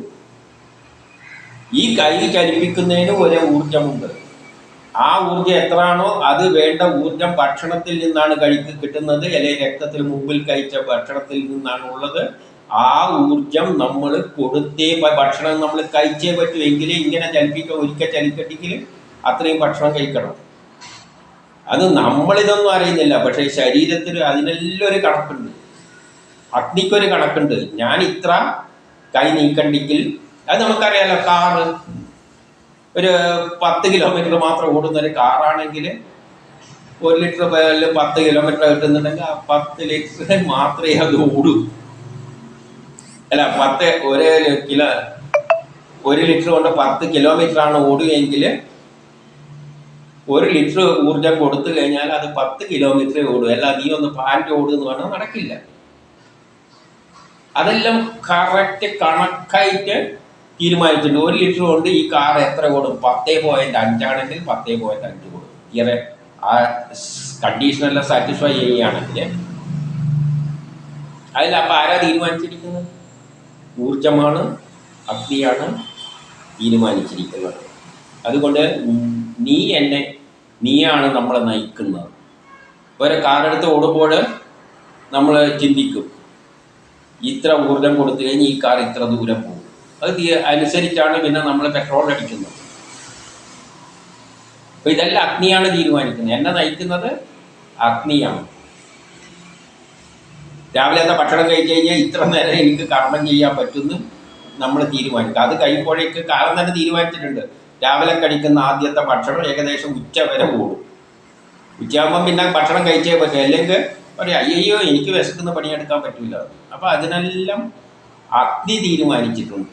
ഈ കൈ ചലിപ്പിക്കുന്നതിന് ഒരു ഊർജമുണ്ട് ആ ഊർജം എത്രയാണോ അത് വേണ്ട ഊർജം ഭക്ഷണത്തിൽ നിന്നാണ് കഴിക്ക് കിട്ടുന്നത്. അല്ലെങ്കിൽ രക്തത്തിൽ മുമ്പിൽ കഴിച്ച ഭക്ഷണത്തിൽ നിന്നാണ് ഉള്ളത്. ആ ഊർജം നമ്മൾ കൊടുത്തേ ഭക്ഷണം നമ്മൾ കഴിച്ചേ പറ്റൂ. എങ്കിലേ ഇങ്ങനെ ചലിപ്പിക്കുക ഒരിക്കൽ ചലിക്കട്ടെങ്കിൽ അത്രയും ഭക്ഷണം കഴിക്കണം. അത് നമ്മളിതൊന്നും അറിയുന്നില്ല. പക്ഷേ ശരീരത്തിൽ അതിനെല്ലാം ഒരു കണക്കുണ്ട്. അഗ്നിക്കൊരു കണക്കുണ്ട്. ഞാൻ ഇത്ര കൈ നീക്കണ്ടെങ്കിൽ അത് നമുക്കറിയാലോ കാറ് ഒരു പത്ത് കിലോമീറ്റർ മാത്രം ഓടുന്ന ഒരു കാറാണെങ്കിൽ ഒരു ലിറ്റർ പേരിൽ പത്ത് കിലോമീറ്റർ കിട്ടുന്നുണ്ടെങ്കിൽ ആ പത്ത് ലിറ്റർ മാത്രമേ അത് ഓടൂ. അല്ല പത്ത് ഒരു കിലോ ഒരു ലിറ്റർ കൊണ്ട് പത്ത് കിലോമീറ്റർ ആണ് ഓടുകയെങ്കിൽ ഒരു ലിറ്റർ ഊർജം കൊടുത്തു കഴിഞ്ഞാൽ അത് പത്ത് കിലോമീറ്ററേ ഓടൂ. അല്ല നീ ഒന്ന് പാന്റ് എന്ന് പറഞ്ഞാൽ നടക്കില്ല. അതെല്ലാം കറക്റ്റ് കണക്കായിട്ട് തീരുമാനിച്ചിട്ടുണ്ട്. ഒരു ലിറ്റർ കൊണ്ട് ഈ കാർ എത്ര ഓടും? പത്തേ പോയിന്റ് അഞ്ചാണെങ്കിൽ പത്തേ പോയിന്റ് അഞ്ച് ഓടും. ഇയറെ ആ കണ്ടീഷനെല്ലാം സാറ്റിസ്ഫൈ ചെയ്യുകയാണെങ്കിൽ. അതിൽ അപ്പൊ ആരാ തീരുമാനിച്ചിരിക്കുന്നത്? ഊർജമാണ് അഗ്നിയാണ് തീരുമാനിച്ചിരിക്കുന്നത്. അതുകൊണ്ട് നീ എന്നെ നീയാണ് നമ്മളെ നയിക്കുന്നത്. ഒരു കാറെടുത്ത് ഓടുമ്പോൾ നമ്മൾ ചിന്തിക്കും ഇത്ര ഊർജം കൊടുത്തു കഴിഞ്ഞ് ഈ കാർ ഇത്ര ദൂരം പോകും. അത് അനുസരിച്ചാണ് പിന്നെ നമ്മൾ പെട്രോൾ അടിക്കുന്നത്. അപ്പൊ ഇതെല്ലാം അഗ്നിയാണ് തീരുമാനിക്കുന്നത്. എന്നെ നയിക്കുന്നത് അഗ്നിയാണ്. രാവിലത്തെ ഭക്ഷണം കഴിച്ചു കഴിഞ്ഞാൽ ഇത്ര നേരം എനിക്ക് കർമ്മം ചെയ്യാൻ പറ്റുമെന്ന് നമ്മൾ തീരുമാനിക്കുക അത് കഴിയുമ്പോഴേക്ക് കാലം തന്നെ തീരുമാനിച്ചിട്ടുണ്ട്. രാവിലെ കഴിക്കുന്ന ആദ്യത്തെ ഭക്ഷണം ഏകദേശം ഉച്ച വരെ ഓടും ഉച്ചയാകുമ്പം പിന്നെ ഭക്ഷണം കഴിച്ചേ പറ്റും. അല്ലെങ്കിൽ പറയാം അയ്യോ എനിക്ക് വിശക്കുന്ന പണിയെടുക്കാൻ പറ്റില്ല അപ്പം അതിനെല്ലാം അഗ്നി തീരുമാനിച്ചിട്ടുണ്ട്.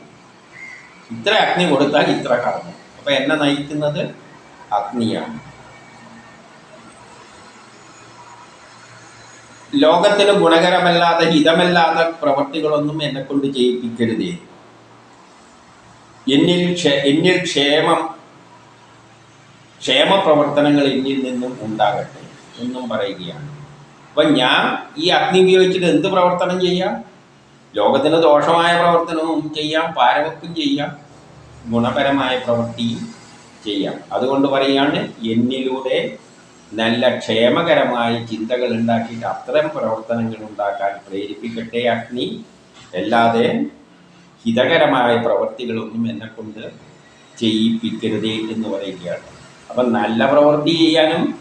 ഇത്ര അഗ്നി കൊടുത്താൽ ഇത്ര കടന്നു. അപ്പം എന്നെ നയിക്കുന്നത് അഗ്നിയാണ്. ലോകത്തിന് ഗുണകരമല്ലാതെ ഹിതമല്ലാത്ത പ്രവർത്തികളൊന്നും എന്നെക്കൊണ്ട് ചെയ്യിപ്പിക്കരുതേ എന്നിൽ എന്നിൽ ക്ഷേമം ക്ഷേമ പ്രവർത്തനങ്ങൾ എന്നിൽ നിന്നും ഉണ്ടാകട്ടെ എന്നും പറയുകയാണ്. അപ്പം ഞാൻ ഈ അഗ്നി ഉപയോഗിച്ചിട്ട് എന്ത് പ്രവർത്തനം ചെയ്യാം? ലോകത്തിന് ദോഷമായ പ്രവർത്തനവും ചെയ്യാം പാരവക്കും ചെയ്യാം ഗുണപരമായ പ്രവൃത്തിയും ചെയ്യാം. അതുകൊണ്ട് പറയുകയാണ് എന്നിലൂടെ നല്ല ക്ഷേമകരമായ ചിന്തകൾ ഉണ്ടാക്കിയിട്ട് അത്തരം പ്രവർത്തനങ്ങൾ ഉണ്ടാക്കാൻ പ്രേരിപ്പിക്കട്ടെ അഗ്നി അല്ലാതെ ഹിതകരമായ പ്രവൃത്തികളൊന്നും എന്നെ കൊണ്ട് ചെയ്യിപ്പിക്കരുത് എന്ന് പറയുകയാണ്. അപ്പം നല്ല പ്രവൃത്തി ചെയ്യാനും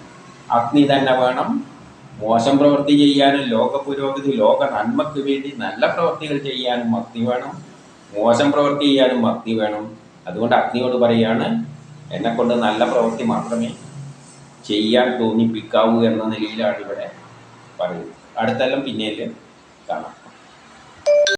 അഗ്നി തന്നെ വേണം. മോശം പ്രവൃത്തി ചെയ്യാനും ലോക പുരോഗതി ലോക നന്മയ്ക്ക് വേണ്ടി നല്ല പ്രവൃത്തികൾ ചെയ്യാനും അഗ്നി വേണം. മോശം പ്രവൃത്തി ചെയ്യാനും അഗ്നി വേണം. അതുകൊണ്ട് അഗ്നിയോട് പറയാണ് എന്നെ കൊണ്ട് നല്ല പ്രവൃത്തി മാത്രമേ ചെയ്യാൻ തോന്നിപ്പിക്കാവൂ എന്ന നിലയിലാണ് ഇവിടെ പറയുന്നത്. അടുത്തെല്ലാം പിന്നേൽ കാണാം.